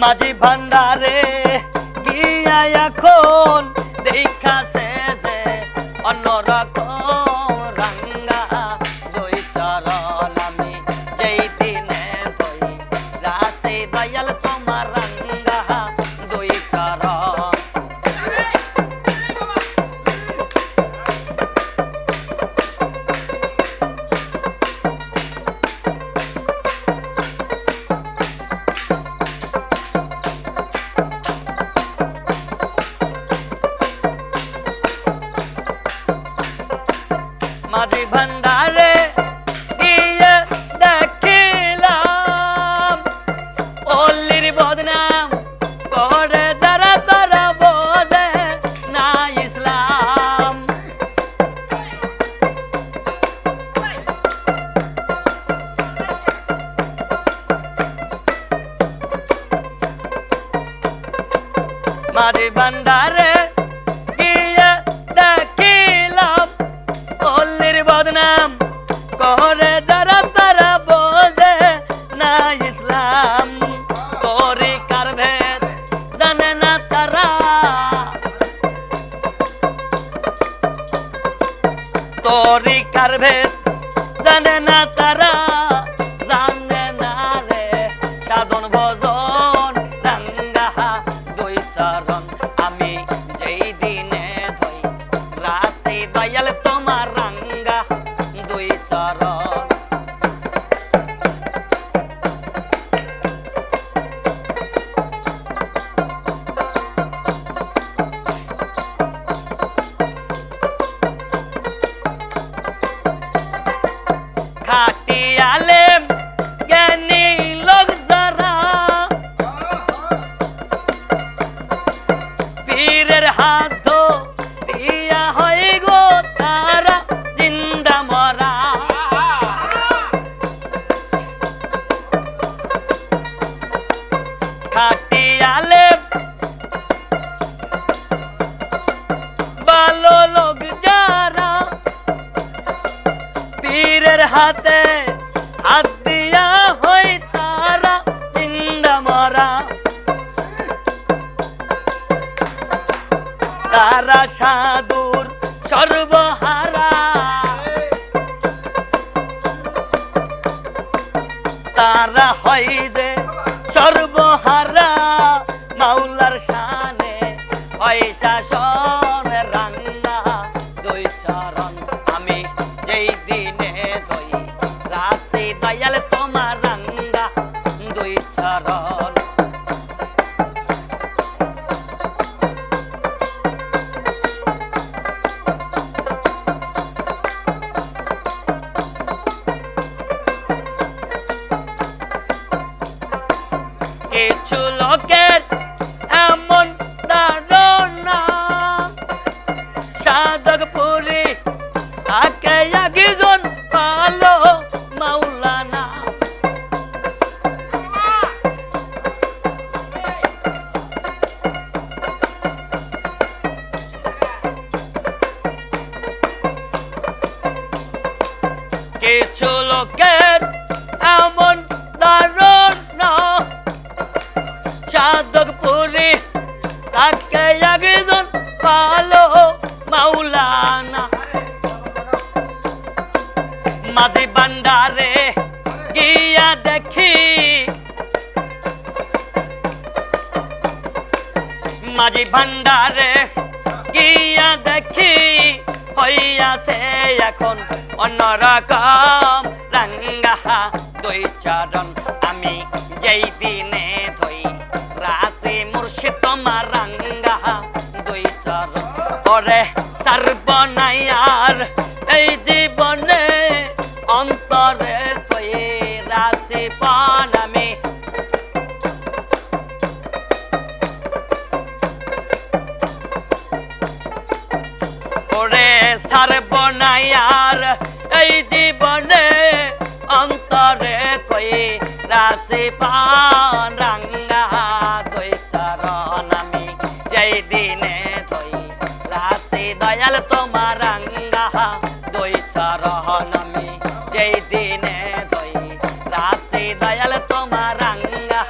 মাঝি ভান্ডারে গিয়া এখন দেখাছে যে অন্যরকম মাঝি ভান্ডারে গিয়ে দেখিলাম। অল্লির বদনাম করে যারা তারা বোঝে না ইসলাম। মাঝি ভান্ডারে তোরি ভেদ জানে না তারা। তোরি ভেদ জানে না হাতে হাত দিয়া হই তারা জিন্দা মরা। তারা সাধুর সর্বহারা। তারা হয় যে সর্বহারা। মাওলার তোমার দুই চরণ। কিছু লোকের এমন ধারণা সাধক পুরী তাকে একজন কিছু লোকের এমন ধারণা সাধক পুরী তাকে একজন পালো মাওলানা। মাঝি বান্ডারে গিয়া দেখি। মাঝি ভান্ডারে গিয়া দেখি। হইয়াছে এখন অন্যরকম রাঙ্গা দুই চরণ। আমি যেই দিনে ধই রাসে মুর্শিদ তোমার রাঙ্গা দুই চরণ। ওরে সর্বনায়ার এই জীবনে অন্তরে কই রাসে পান জীবনে অন্তরে কই রাশি তোমার রাঙ্গা দই চরণ আমি যেই দিনে দই রাশি দয়াল তোমার রাঙ্গা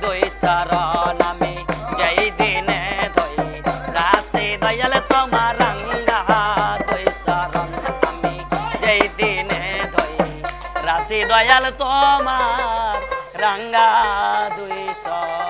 দই চরণ আমি যেই দিনে দই রাশি দয়াল তোমার দয়াল তোমার রাঙ্গা দুই চরণ